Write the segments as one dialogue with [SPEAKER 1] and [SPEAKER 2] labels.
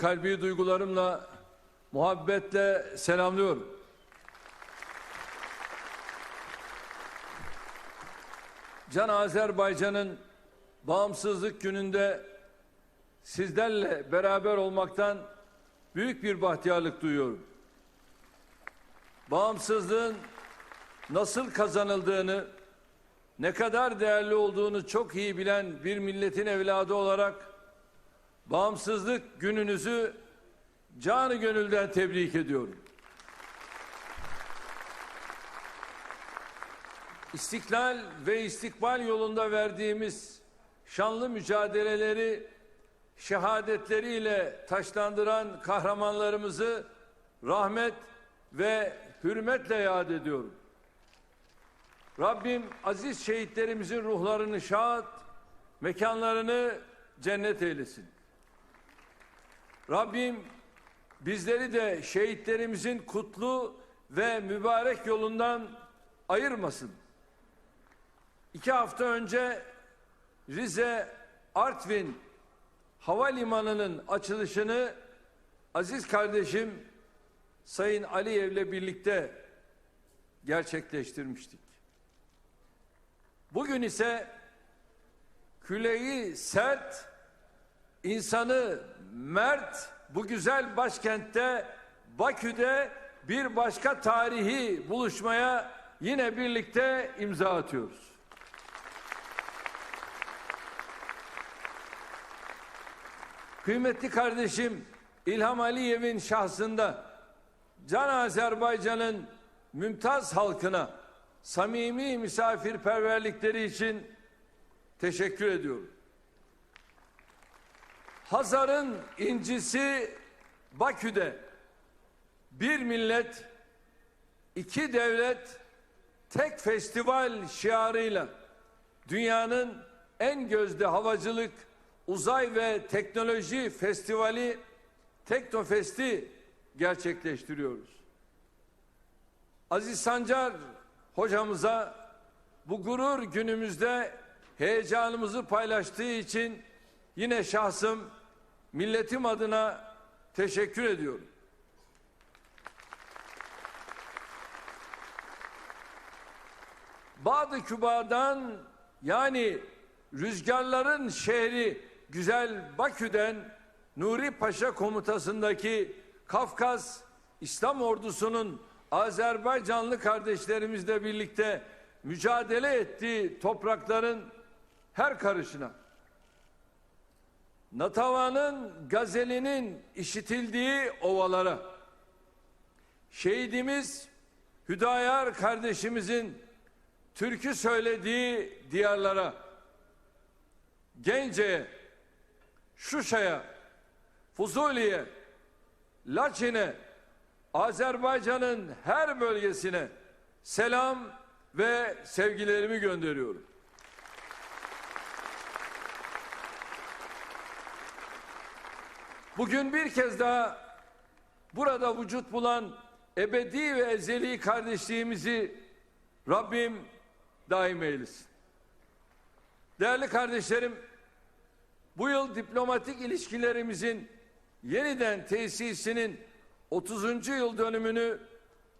[SPEAKER 1] Kalbi duygularımla, muhabbetle selamlıyorum. Can Azerbaycan'ın bağımsızlık gününde sizlerle beraber olmaktan büyük bir bahtiyarlık duyuyorum. Bağımsızlığın nasıl kazanıldığını, ne kadar değerli olduğunu çok iyi bilen bir milletin evladı olarak bağımsızlık gününüzü canı gönülden tebrik ediyorum. İstiklal ve istikbal yolunda verdiğimiz şanlı mücadeleleri şehadetleriyle taşlandıran kahramanlarımızı rahmet ve hürmetle yad ediyorum. Rabbim aziz şehitlerimizin ruhlarını şad, mekanlarını cennet eylesin. Rabbim bizleri de şehitlerimizin kutlu ve mübarek yolundan ayırmasın. İki hafta önce Rize Artvin Havalimanı'nın açılışını aziz kardeşim Sayın Aliyev'le birlikte gerçekleştirmiştik. Bugün ise küleyi sert, insanı mert bu güzel başkentte Bakü'de bir başka tarihi buluşmaya yine birlikte imza atıyoruz. Kıymetli kardeşim İlham Aliyev'in şahsında Can Azerbaycan'ın mümtaz halkına samimi misafirperverlikleri için teşekkür ediyorum. Hazar'ın incisi Bakü'de bir millet, iki devlet, tek festival şiarıyla dünyanın en gözde havacılık, uzay ve teknoloji festivali Teknofest'i gerçekleştiriyoruz. Aziz Sancar hocamıza bu gurur günümüzde heyecanımızı paylaştığı için yine şahsım milletim adına teşekkür ediyorum. Bağdı Küba'dan yani rüzgarların şehri güzel Bakü'den Nuri Paşa komutasındaki Kafkas İslam ordusunun Azerbaycanlı kardeşlerimizle birlikte mücadele ettiği toprakların her karışına Natava'nın gazelinin işitildiği ovalara şehidimiz Hüdayar kardeşimizin türkü söylediği diyarlara Gence'ye Şuşa'ya Fuzuli'ye Laçin'e Azerbaycan'ın her bölgesine selam ve sevgilerimi gönderiyorum. Bugün bir kez daha burada vücut bulan ebedi ve ezeli kardeşliğimizi Rabbim daim eylesin. Değerli kardeşlerim, bu yıl diplomatik ilişkilerimizin yeniden tesisinin 30. yıl dönümünü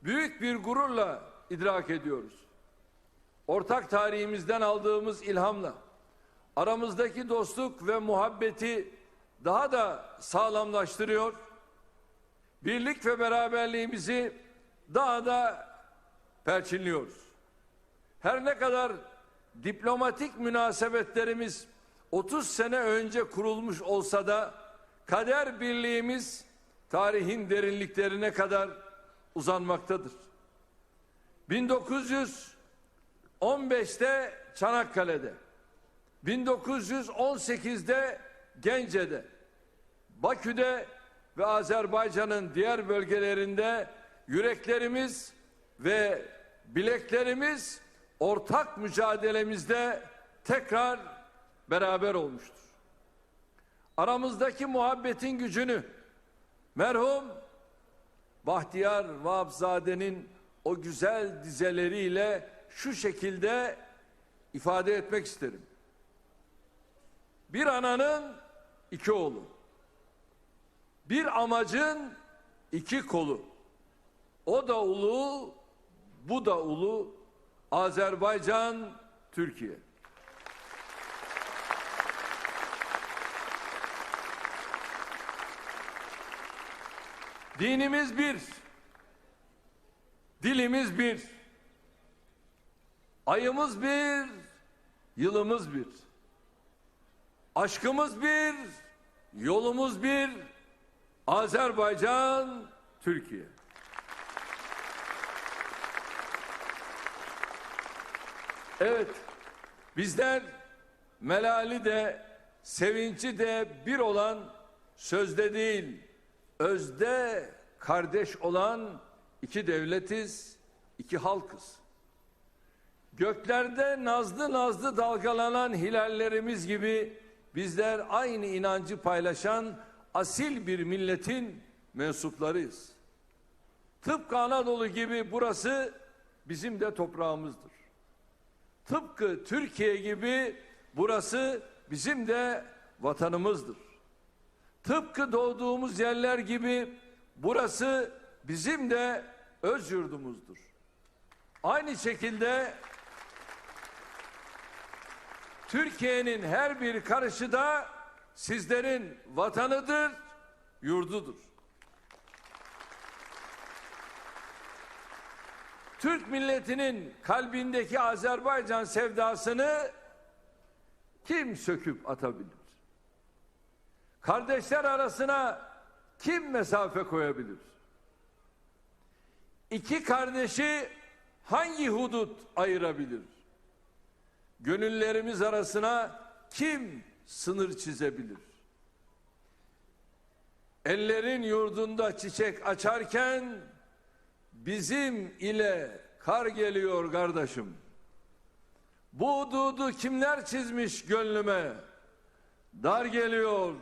[SPEAKER 1] büyük bir gururla idrak ediyoruz. Ortak tarihimizden aldığımız ilhamla aramızdaki dostluk ve muhabbeti daha da sağlamlaştırıyor. Birlik ve beraberliğimizi daha da perçinliyoruz. Her ne kadar diplomatik münasebetlerimiz 30 sene önce kurulmuş olsa da kader birliğimiz tarihin derinliklerine kadar uzanmaktadır. 1915'te Çanakkale'de, 1918'de Gence'de, Bakü'de ve Azerbaycan'ın diğer bölgelerinde yüreklerimiz ve bileklerimiz ortak mücadelemizde tekrar beraber olmuştur. Aramızdaki muhabbetin gücünü merhum Bahtiyar Vahapzade'nin o güzel dizeleriyle şu şekilde ifade etmek isterim. Bir ananın iki oğlu. Bir amacın iki kolu. O da ulu, bu da ulu. Azerbaycan, Türkiye. Dinimiz bir. Dilimiz bir. Ayımız bir, yılımız bir. Aşkımız bir, yolumuz bir. Azerbaycan, Türkiye. Evet, bizler melali de, sevinci de bir olan sözde değil, özde kardeş olan iki devletiz, iki halkız. Göklerde nazlı nazlı dalgalanan hilallerimiz gibi bizler aynı inancı paylaşan asil bir milletin mensuplarıyız. Tıpkı Anadolu gibi burası bizim de toprağımızdır. Tıpkı Türkiye gibi burası bizim de vatanımızdır. Tıpkı doğduğumuz yerler gibi burası bizim de öz yurdumuzdur. Aynı şekilde Türkiye'nin her bir karışı da sizlerin vatanıdır, yurdudur. Türk milletinin kalbindeki Azerbaycan sevdasını kim söküp atabilir? Kardeşler arasına kim mesafe koyabilir? İki kardeşi hangi hudut ayırabilir? Gönüllerimiz arasına kim sınır çizebilir? Ellerin yurdunda çiçek açarken bizim ile kar geliyor kardeşim. Bu hududu kimler çizmiş gönlüme? Dar geliyor,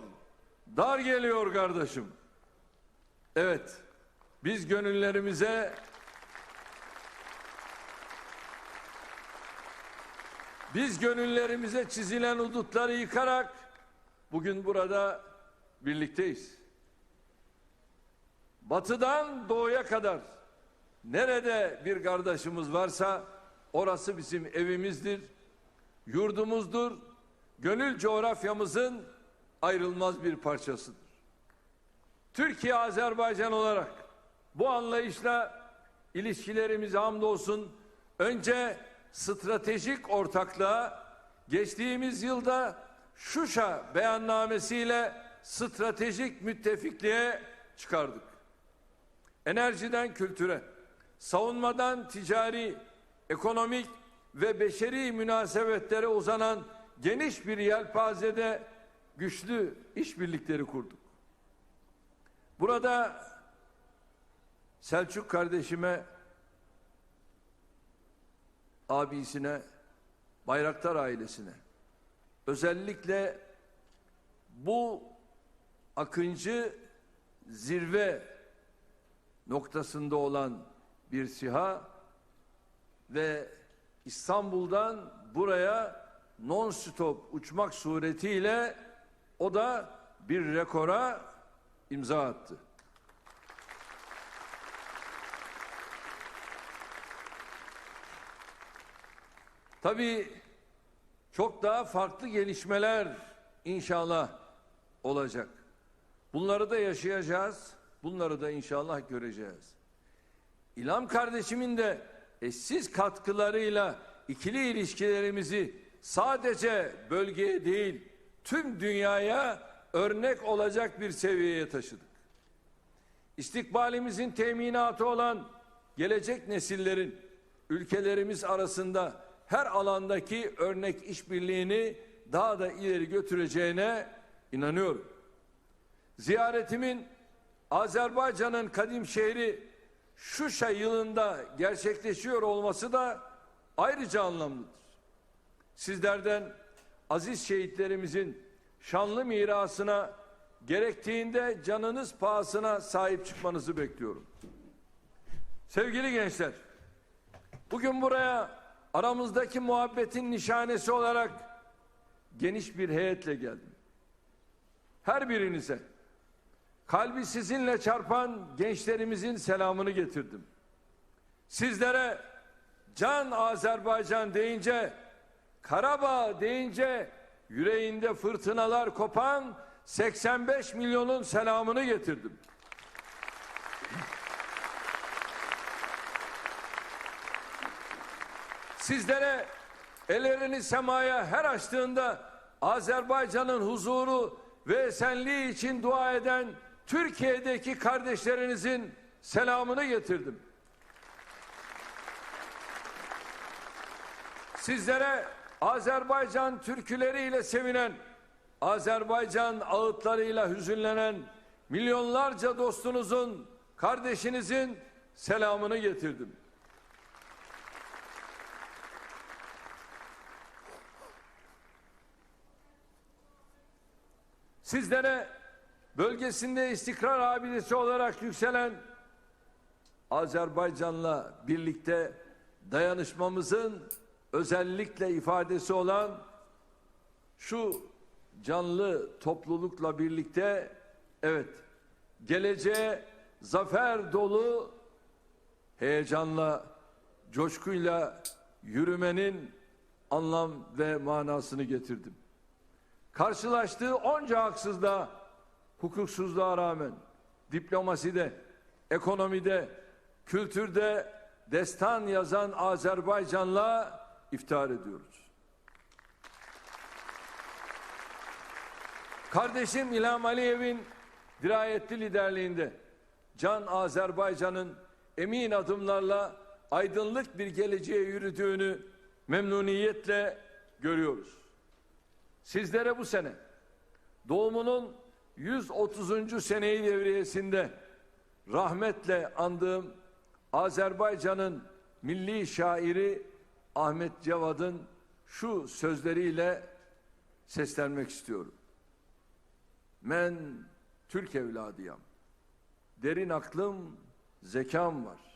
[SPEAKER 1] dar geliyor kardeşim. Evet, biz gönüllerimize biz gönüllerimize çizilen hudutları yıkarak bugün burada birlikteyiz. Batıdan doğuya kadar nerede bir kardeşimiz varsa orası bizim evimizdir, yurdumuzdur, gönül coğrafyamızın ayrılmaz bir parçasıdır. Türkiye Azerbaycan olarak bu anlayışla ilişkilerimizi hamdolsun önce stratejik ortaklığa geçtiğimiz yılda Şuşa beyannamesiyle stratejik müttefikliğe çıkardık. Enerjiden kültüre, savunmadan ticari, ekonomik ve beşeri münasebetlere uzanan geniş bir yelpazede güçlü işbirlikleri kurduk. Burada Selçuk kardeşime, abisine, Bayraktar ailesine özellikle bu akıncı zirve noktasında olan bir siha ve İstanbul'dan buraya non-stop uçmak suretiyle o da bir rekora imza attı. Tabii çok daha farklı gelişmeler inşallah olacak. Bunları da yaşayacağız. Bunları da inşallah göreceğiz. İlham kardeşimin de eşsiz katkılarıyla ikili ilişkilerimizi sadece bölgeye değil tüm dünyaya örnek olacak bir seviyeye taşıdık. İstikbalimizin teminatı olan gelecek nesillerin ülkelerimiz arasında her alandaki örnek işbirliğini daha da ileri götüreceğine inanıyorum. Ziyaretimin Azerbaycan'ın kadim şehri Şuşa yılında gerçekleşiyor olması da ayrıca anlamlıdır. Sizlerden aziz şehitlerimizin şanlı mirasına gerektiğinde canınız pahasına sahip çıkmanızı bekliyorum. Sevgili gençler, bugün buraya aramızdaki muhabbetin nişanesi olarak geniş bir heyetle geldim. Her birinize kalbi sizinle çarpan gençlerimizin selamını getirdim. Sizlere can Azerbaycan deyince, Karabağ deyince yüreğinde fırtınalar kopan 85 milyonun selamını getirdim. Sizlere ellerini semaya her açtığında Azerbaycan'ın huzuru ve esenliği için dua eden Türkiye'deki kardeşlerinizin selamını getirdim. Sizlere Azerbaycan türküleriyle sevinen, Azerbaycan ağıtlarıyla hüzünlenen milyonlarca dostunuzun, kardeşinizin selamını getirdim. Sizlere bölgesinde istikrar abidesi olarak yükselen Azerbaycan'la birlikte dayanışmamızın özellikle ifadesi olan şu canlı toplulukla birlikte evet geleceğe zafer dolu heyecanla coşkuyla yürümenin anlam ve manasını getirdim karşılaştığı onca haksızlığa, hukuksuzluğa rağmen diplomaside, ekonomide, kültürde destan yazan Azerbaycan'la iftihar ediyoruz. Kardeşim İlham Aliyev'in dirayetli liderliğinde Can Azerbaycan'ın emin adımlarla aydınlık bir geleceğe yürüdüğünü memnuniyetle görüyoruz. Sizlere bu sene doğumunun 130. seneyi devriyesinde rahmetle andığım Azerbaycan'ın milli şairi Ahmet Cevad'ın şu sözleriyle seslenmek istiyorum. Men Türk evladıyam. Derin aklım, zekam var.